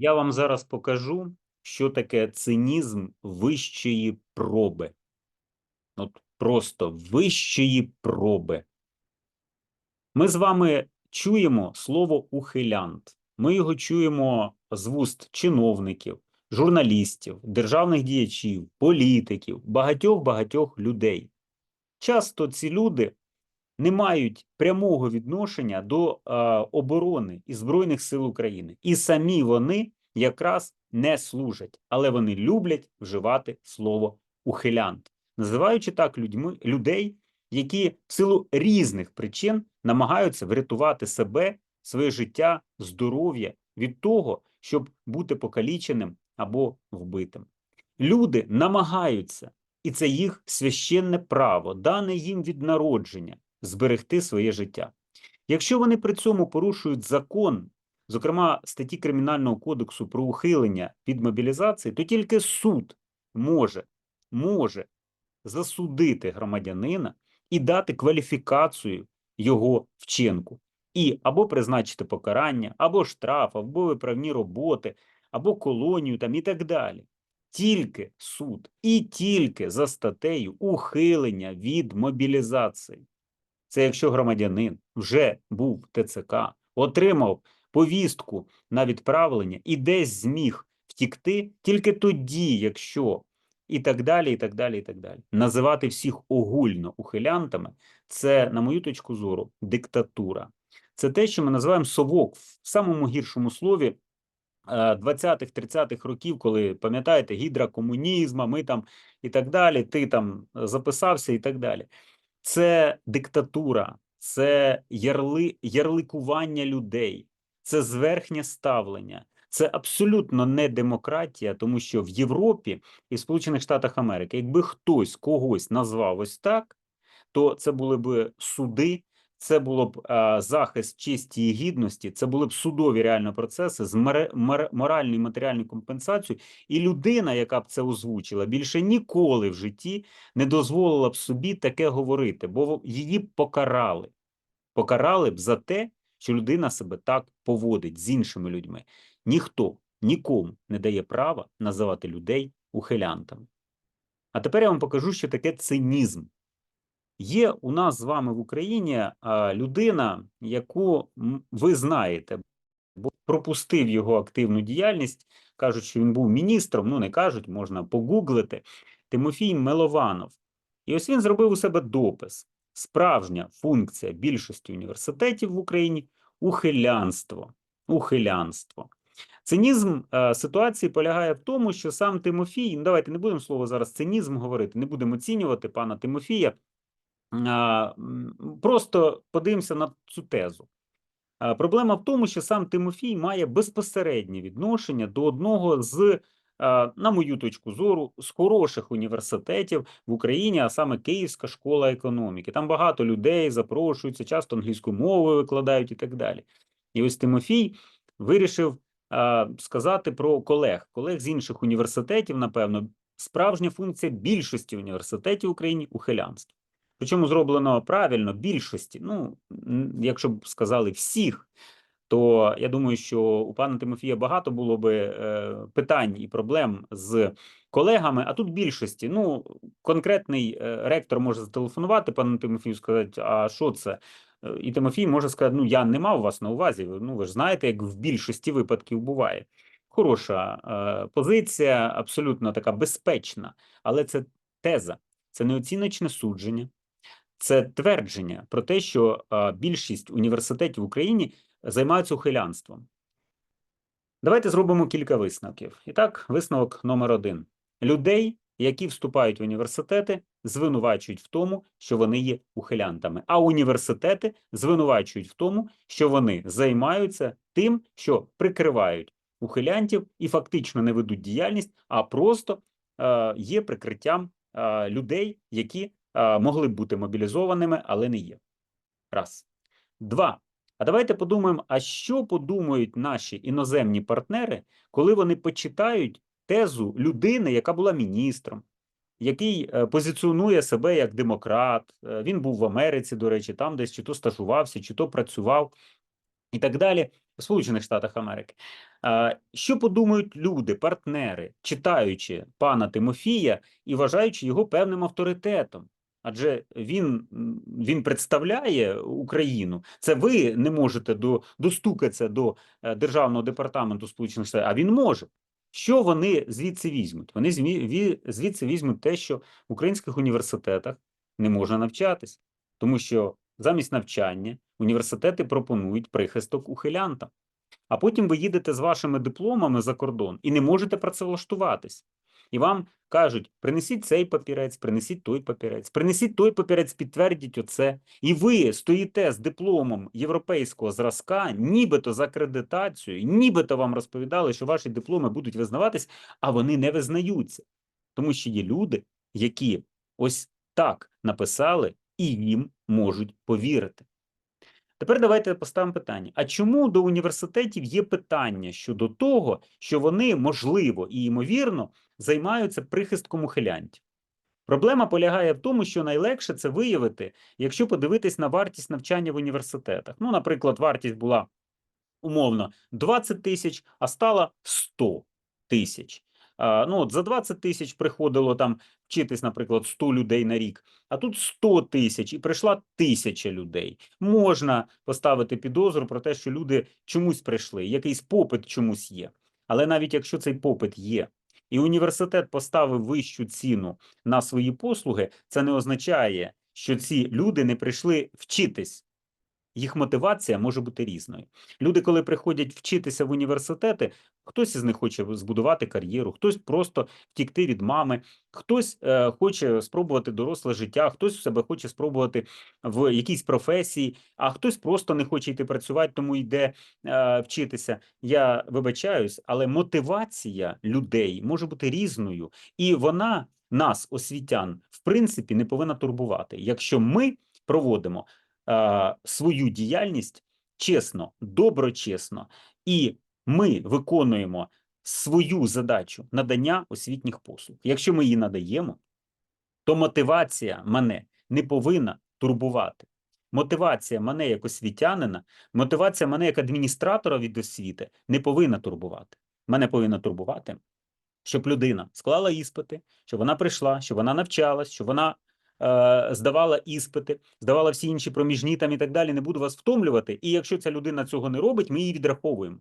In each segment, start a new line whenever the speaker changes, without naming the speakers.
Я вам зараз покажу, що таке цинізм вищої проби. От просто вищої проби. Ми з вами чуємо слово ухилянт. Ми його чуємо з вуст чиновників, журналістів, державних діячів, політиків, багатьох-багатьох людей. Часто ці люди не мають прямого відношення до е, оборони і Збройних сил України. І самі вони якраз не служать, але вони люблять вживати слово ухилянт, називаючи так людьми людей, які в силу різних причин намагаються врятувати себе, своє життя, здоров'я від того, щоб бути покаліченим або вбитим. Люди намагаються, і це їх священне право, дане їм від народження, зберегти своє життя. Якщо вони при цьому порушують закон, зокрема статті Кримінального кодексу про ухилення від мобілізації, то тільки суд може, може засудити громадянина і дати кваліфікацію його вчинку, і або призначити покарання, або штраф, або виправні роботи, або колонію там і так далі. Тільки суд і тільки за статтею ухилення від мобілізації. Це якщо громадянин вже був в ТЦК, отримав повістку на відправлення і десь зміг втікти тільки тоді, якщо і так далі, і так далі, і так далі. Називати всіх огульно ухилянтами це, на мою точку зору, диктатура. Це те, що ми називаємо совок в самому гіршому слові. 20-х, 30-х років, коли пам'ятаєте, гідра комунізму, ми там і так далі, ти там записався і так далі. Це диктатура, це ярли, ярликування людей, це зверхнє ставлення, це абсолютно не демократія, тому що в Європі і в Сполучених Штатах Америки, якби хтось когось назвав ось так, то це були б суди, це було б а, захист честі і гідності, це були б судові реально процеси з моральною і матеріальною компенсацією, і людина, яка б це озвучила, більше ніколи в житті не дозволила б собі таке говорити, бо її б покарали. Покарали б за те, що людина себе так поводить з іншими людьми. Ніхто нікому не дає права називати людей ухилянтами. А тепер я вам покажу, що таке цинізм. Є у нас з вами в Україні людина, яку ви знаєте, бо пропустив його активну діяльність. Кажуть, що він був міністром. Ну не кажуть, можна погуглити. Тимофій Милованов. І ось він зробив у себе допис: справжня функція більшості університетів в Україні ухилянство. Ухилянство. Цинізм е, ситуації полягає в тому, що сам Тимофій, ну давайте не будемо слово зараз цинізм говорити, не будемо оцінювати пана Тимофія. Просто подивимося на цю тезу. Проблема в тому, що сам Тимофій має безпосереднє відношення до одного з, на мою точку зору, з хороших університетів в Україні, а саме Київська школа економіки. Там багато людей запрошуються, часто англійською мовою викладають і так далі. І ось Тимофій вирішив сказати про колег, колег з інших університетів, напевно, справжня функція більшості університетів в Україні ухилянство. Причому зроблено правильно більшості. Ну, якщо б сказали всіх, то я думаю, що у пана Тимофія багато було би е, питань і проблем з колегами. А тут більшості. Ну, конкретний е, ректор може зателефонувати пану Тимофію, сказати, а що це? Е, і Тимофій може сказати: Ну, я не мав вас на увазі. Ну, ви ж знаєте, як в більшості випадків буває. Хороша е, позиція, абсолютно така безпечна, але це теза, це неоціночне судження це твердження про те, що більшість університетів в Україні займаються ухилянством. Давайте зробимо кілька висновків. І так, висновок номер один: людей, які вступають в університети, звинувачують в тому, що вони є ухилянтами, а університети звинувачують в тому, що вони займаються тим, що прикривають ухилянтів і фактично не ведуть діяльність, а просто е, є прикриттям е, людей, які могли б бути мобілізованими, але не є. Раз. Два. А давайте подумаємо, а що подумають наші іноземні партнери, коли вони почитають тезу людини, яка була міністром, який е, позиціонує себе як демократ. Е, він був в Америці, до речі, там десь чи то стажувався, чи то працював і так далі. в Сполучених Штатах Америки. Що подумають люди, партнери, читаючи пана Тимофія і вважаючи його певним авторитетом? Адже він, він представляє Україну. Це ви не можете до, достукатися до е, Державного департаменту Сполучених Штатів, а він може. Що вони звідси візьмуть? Вони звідси візьмуть те, що в українських університетах не можна навчатись, тому що замість навчання університети пропонують прихисток ухилянтам. А потім ви їдете з вашими дипломами за кордон і не можете працевлаштуватись. І вам кажуть: принесіть цей папірець, принесіть той папірець, принесіть той папірець, підтвердіть оце. І ви стоїте з дипломом європейського зразка, нібито з акредитацією, нібито вам розповідали, що ваші дипломи будуть визнаватись, а вони не визнаються. Тому що є люди, які ось так написали і їм можуть повірити. Тепер давайте поставимо питання: а чому до університетів є питання щодо того, що вони можливо і ймовірно займаються прихистком ухилянтів? Проблема полягає в тому, що найлегше це виявити, якщо подивитись на вартість навчання в університетах. Ну, наприклад, вартість була умовно 20 тисяч, а стала 100 тисяч. Ну, от за 20 тисяч приходило там вчитись, наприклад, 100 людей на рік, а тут 100 тисяч і прийшла тисяча людей. Можна поставити підозру про те, що люди чомусь прийшли, якийсь попит чомусь є. Але навіть якщо цей попит є, і університет поставив вищу ціну на свої послуги, це не означає, що ці люди не прийшли вчитись. Їх мотивація може бути різною. Люди, коли приходять вчитися в університети, хтось із них хоче збудувати кар'єру, хтось просто втікти від мами, хтось е, хоче спробувати доросле життя, хтось в себе хоче спробувати в якійсь професії, а хтось просто не хоче йти працювати, тому йде е, вчитися. Я вибачаюсь, але мотивація людей може бути різною, і вона нас, освітян, в принципі, не повинна турбувати. Якщо ми проводимо свою діяльність чесно, доброчесно, і ми виконуємо свою задачу надання освітніх послуг. Якщо ми її надаємо, то мотивація мене не повинна турбувати. Мотивація мене як освітянина, мотивація мене як адміністратора від освіти не повинна турбувати. Мене повинна турбувати, щоб людина склала іспити, щоб вона прийшла, щоб вона навчалась, щоб вона здавала іспити, здавала всі інші проміжні там і так далі. Не буду вас втомлювати. І якщо ця людина цього не робить, ми її відраховуємо.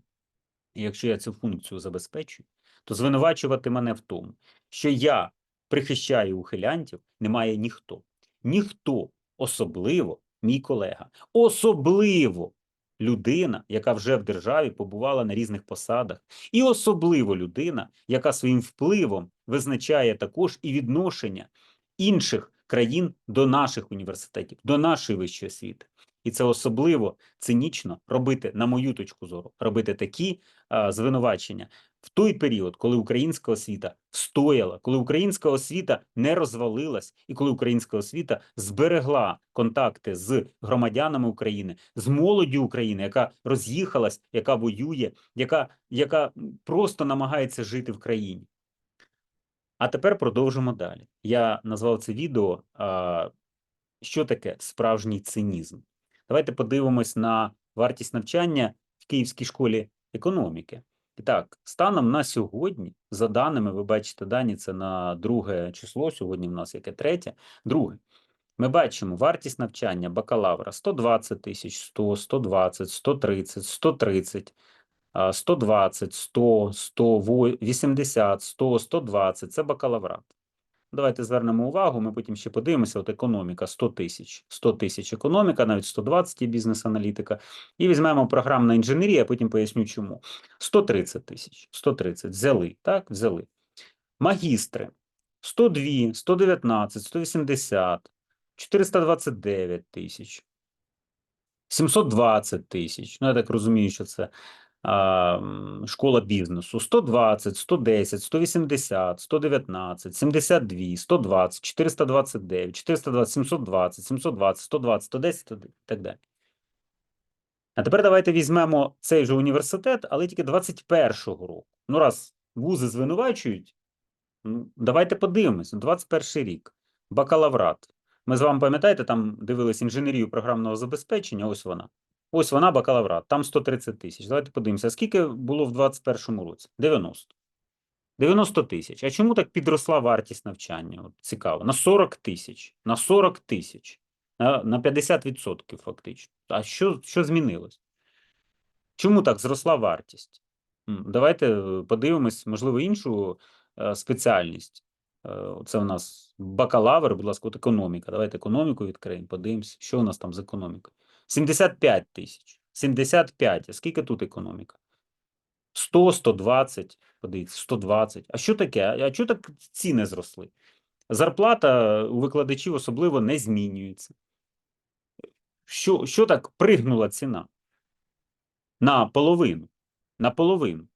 І якщо я цю функцію забезпечую, то звинувачувати мене в тому, що я прихищаю ухилянтів, немає ніхто. Ніхто, особливо мій колега, особливо людина, яка вже в державі побувала на різних посадах, і особливо людина, яка своїм впливом визначає також і відношення інших країн до наших університетів, до нашої вищої освіти. І це особливо цинічно робити, на мою точку зору, робити такі а, звинувачення в той період, коли українська освіта встояла, коли українська освіта не розвалилась, і коли українська освіта зберегла контакти з громадянами України, з молоддю України, яка роз'їхалась, яка воює, яка, яка просто намагається жити в країні. А тепер продовжимо далі. Я назвав це відео що таке справжній цинізм. Давайте подивимось на вартість навчання в Київській школі економіки. І так, станом на сьогодні, за даними, ви бачите дані, це на друге число. Сьогодні в нас яке третє. Друге. Ми бачимо вартість навчання бакалавра 120 тисяч, 100, 120, 130, 130, а, 120, 100, 100, 80, 100, 120 – це бакалаврат. Давайте звернемо увагу, ми потім ще подивимося, от економіка 100 тисяч, 100 тисяч економіка, навіть 120 є бізнес-аналітика, і візьмемо програмна інженерія, а потім поясню чому. 130 тисяч, 130, взяли, так, взяли. Магістри 102, 119, 180, 429 тисяч, 720 тисяч, ну я так розумію, що це школа бізнесу 120, 110, 180, 119, 72, 120, 429, 420, 720, 720, 120, 110 і так далі. А тепер давайте візьмемо цей же університет, але тільки 21-го року. Ну, раз вузи звинувачують, ну, давайте подивимося. 21 рік. Бакалаврат. Ми з вами пам'ятаєте, там дивились інженерію програмного забезпечення, ось вона. Ось вона бакалаврат, там 130 тисяч. Давайте подивимося, скільки було в 2021 році? 90. 90 тисяч. А чому так підросла вартість навчання? От цікаво. На 40 тисяч. На 40 тисяч. На, на 50% фактично. А що, що змінилось? Чому так зросла вартість? Давайте е, подивимось, можливо, іншу е, спеціальність. Е, Це у нас бакалавр, будь ласка, от економіка. Давайте економіку відкриємо, подивимось, що у нас там з економікою. 75 тисяч. 75. А скільки тут економіка? 100, 120, подивіться, 120. А що таке? А чого так ціни зросли? Зарплата у викладачів особливо не змінюється. Що, що так пригнула ціна? На половину. На половину.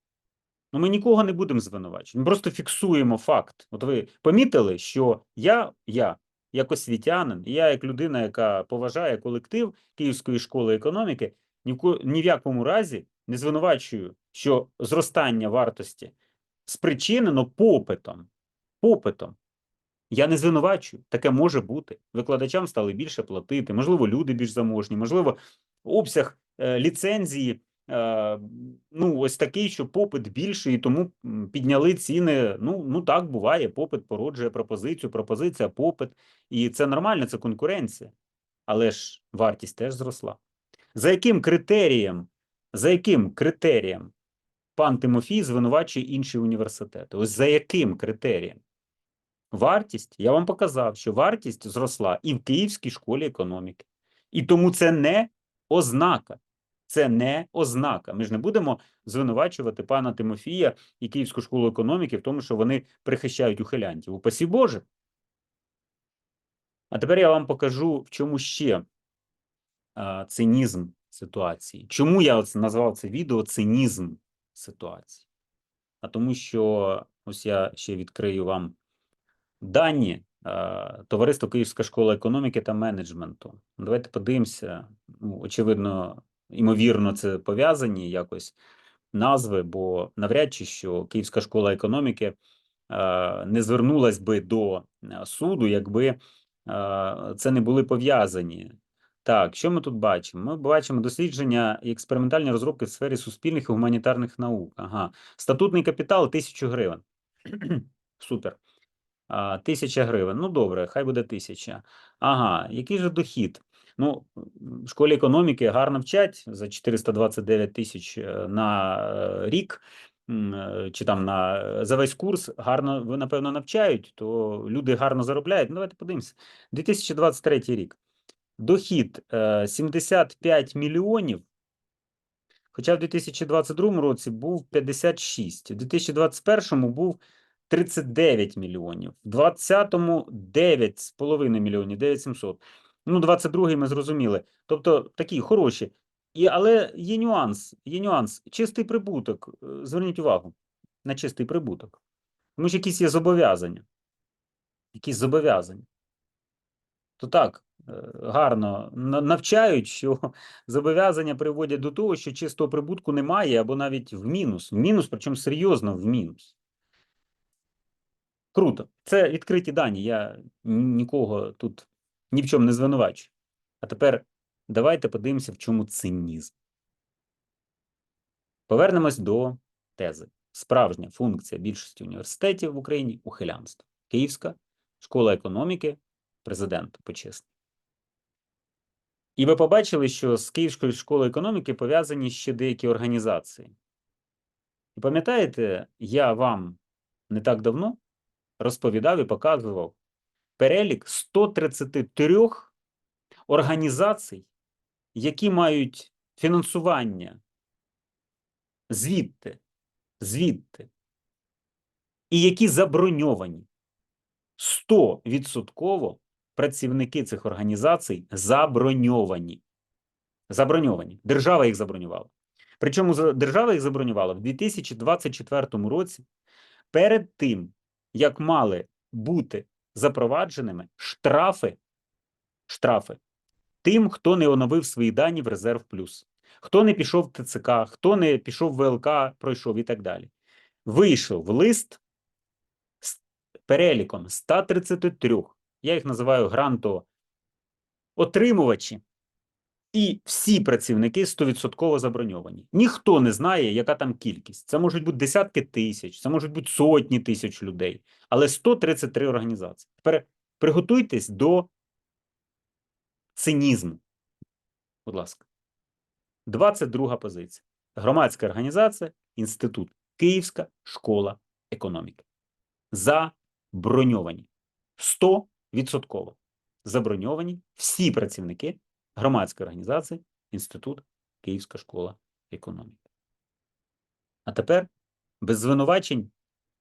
Ну, ми нікого не будемо звинувачувати. Ми просто фіксуємо факт. От ви помітили, що я, я, як освітянин, я, як людина, яка поважає колектив Київської школи економіки, ні в, якому разі не звинувачую, що зростання вартості спричинено попитом. Попитом. Я не звинувачую, таке може бути. Викладачам стали більше платити, можливо, люди більш заможні, можливо, обсяг е, ліцензії ну, ось такий, що попит більший, і тому підняли ціни. Ну, ну так буває. Попит породжує пропозицію, пропозиція, попит. І це нормально, це конкуренція. Але ж вартість теж зросла. За яким критерієм, за яким критерієм пан Тимофій звинувачує інші університети? Ось за яким критерієм? Вартість, я вам показав, що вартість зросла і в Київській школі економіки. І тому це не ознака. Це не ознака. Ми ж не будемо звинувачувати пана Тимофія і Київську школу економіки в тому, що вони прихищають ухилянтів. Упасі Боже. А тепер я вам покажу, в чому ще а, цинізм ситуації. Чому я назвав це відео цинізм ситуації? А тому що ось я ще відкрию вам дані е, Товариство Київська школа економіки та менеджменту. Давайте подивимося. Ну, очевидно, ймовірно, це пов'язані якось назви, бо навряд чи що Київська школа економіки е, не звернулась би до е, суду, якби е, це не були пов'язані. Так, що ми тут бачимо? Ми бачимо дослідження і експериментальні розробки в сфері суспільних і гуманітарних наук. Ага, статутний капітал 1000 гривень. Супер. А, Тисяча гривень. Ну, добре, хай буде тисяча. Ага, який же дохід? Ну, в школі економіки гарно вчать за 429 тисяч е, на е, рік, е, чи там на за весь курс гарно, ви, напевно, навчають, то люди гарно заробляють. Ну, давайте подивимося. 2023 рік. Дохід е, 75 мільйонів, хоча в 2022 році був 56, у 2021 був 39 мільйонів, в 20-му 9,5 мільйонів, 9700. Ну, 22-й ми зрозуміли. Тобто такі хороші. І, але є нюанс, є нюанс. Чистий прибуток. е, Зверніть увагу на чистий прибуток. Тому що якісь є зобов'язання. Якісь зобов'язання. То так, е, гарно навчають, що зобов'язання приводять до того, що чистого прибутку немає, або навіть в мінус. В мінус, причому серйозно в мінус. Круто. Це відкриті дані. Я нікого тут ні в чому не звинувачую. А тепер давайте подивимося, в чому цинізм. Повернемось до тези. Справжня функція більшості університетів в Україні ухилянство. Київська школа економіки, президент почесний. І ви побачили, що з Київською школою економіки пов'язані ще деякі організації. І пам'ятаєте, я вам не так давно розповідав і показував перелік 133 організацій, які мають фінансування звідти, звідти, і які заброньовані. 100% працівники цих організацій заброньовані. Заброньовані. Держава їх забронювала. Причому держава їх забронювала в 2024 році перед тим, як мали бути запровадженими штрафи, штрафи тим, хто не оновив свої дані в резерв плюс, хто не пішов в ТЦК, хто не пішов в ВЛК, пройшов і так далі. Вийшов лист з переліком 133, я їх називаю грантоотримувачі, І всі працівники 100% заброньовані. Ніхто не знає, яка там кількість. Це можуть бути десятки тисяч, це можуть бути сотні тисяч людей, але 133 організації. Тепер приготуйтесь до цинізму. Будь ласка. 22 позиція. Громадська організація, інститут Київська школа економіки. Заброньовані. 100% заброньовані всі працівники громадської організації, інститут Київська школа економіки. А тепер без звинувачень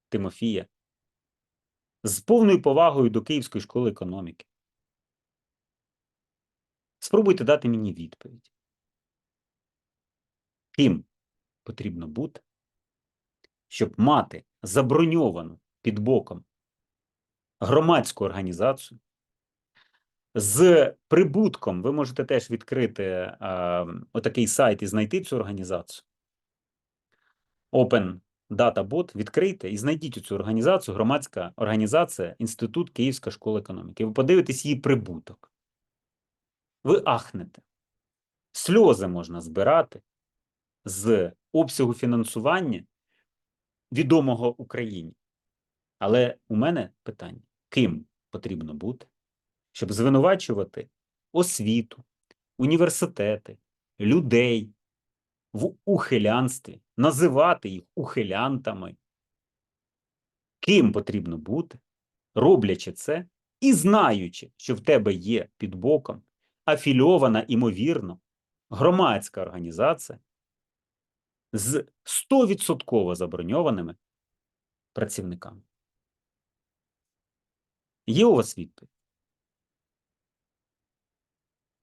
Тимофія, з повною повагою до Київської школи економіки. Спробуйте дати мені відповідь. Ким потрібно бути, щоб мати заброньовану під боком громадську організацію, з прибутком ви можете теж відкрити е, отакий сайт і знайти цю організацію. Open Data Bot, відкрийте і знайдіть цю організацію, громадська організація, Інститут Київська школа економіки. Ви подивитесь її прибуток. Ви ахнете. Сльози можна збирати з обсягу фінансування відомого Україні. Але у мене питання: ким потрібно бути, щоб звинувачувати освіту, університети, людей в ухилянстві, називати їх ухилянтами? Ким потрібно бути, роблячи це і знаючи, що в тебе є під боком афільована, імовірно, громадська організація з 100% заброньованими працівниками. Є у вас відповідь?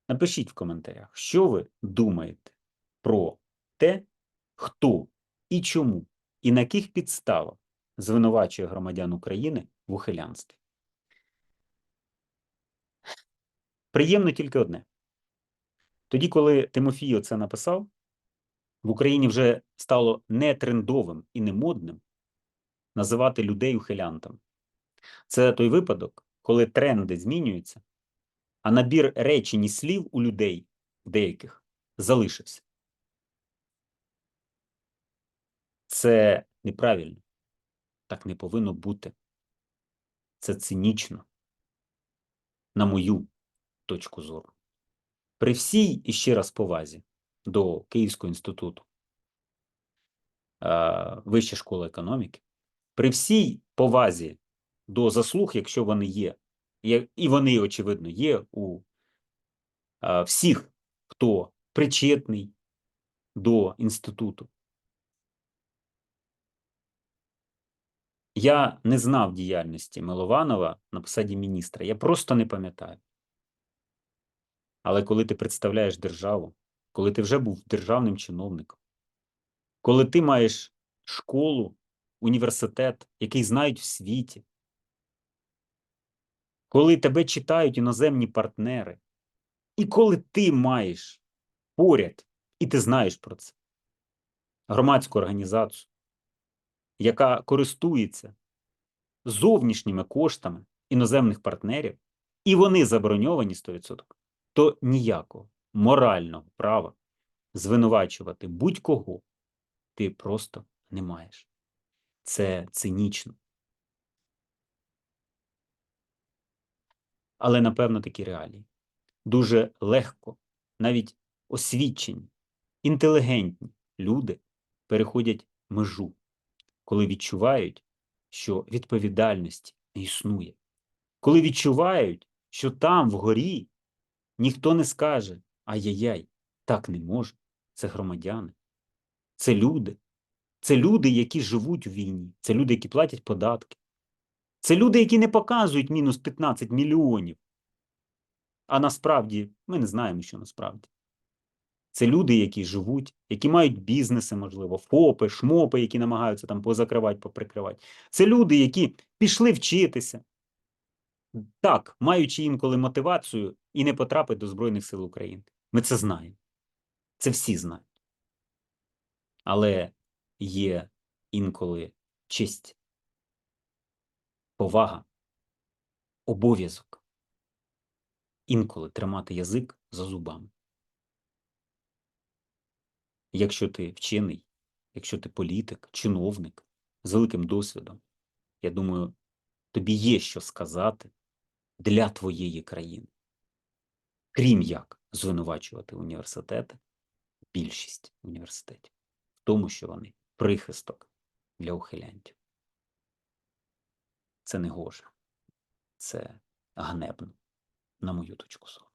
Напишіть в коментарях, що ви думаєте про те, хто і чому, і на яких підставах звинувачує громадян України в ухилянстві. Приємно тільки одне. Тоді, коли Тимофій це написав, в Україні вже стало не трендовим і не модним називати людей ухилянтами. Це той випадок, коли тренди змінюються, а набір речень і слів у людей деяких залишився. Це неправильно. Так не повинно бути. Це цинічно, на мою точку зору. При всій і ще раз повазі до Київського інституту Вища школа економіки, при всій повазі до заслуг, якщо вони є, і вони, очевидно, є у всіх, хто причетний до інституту. Я не знав діяльності Милованова на посаді міністра. Я просто не пам'ятаю. Але коли ти представляєш державу, коли ти вже був державним чиновником, коли ти маєш школу, університет, який знають в світі, коли тебе читають іноземні партнери, і коли ти маєш поряд, і ти знаєш про це, громадську організацію, яка користується зовнішніми коштами іноземних партнерів, і вони заброньовані 100%, то ніякого морального права звинувачувати будь-кого ти просто не маєш. Це цинічно. Але, напевно, такі реалії. Дуже легко, навіть освічені, інтелігентні люди переходять межу, коли відчувають, що відповідальності не існує, коли відчувають, що там вгорі ніхто не скаже ай-яй-яй, так не може. Це громадяни, це люди, це люди, які живуть у війні, це люди, які платять податки, це люди, які не показують мінус 15 мільйонів. А насправді ми не знаємо, що насправді. Це люди, які живуть, які мають бізнеси, можливо, ФОПи, шмопи, які намагаються там позакривати, поприкривати. Це люди, які пішли вчитися, так, маючи інколи мотивацію і не потрапити до Збройних сил України. Ми це знаємо. Це всі знають. Але є інколи честь, повага, обов'язок інколи тримати язик за зубами. якщо ти вчений, якщо ти політик, чиновник з великим досвідом, я думаю, тобі є що сказати для твоєї країни, крім як звинувачувати університети, більшість університетів, в тому, що вони прихисток для ухилянтів. Це не гоже, це ганебно, на мою точку зору.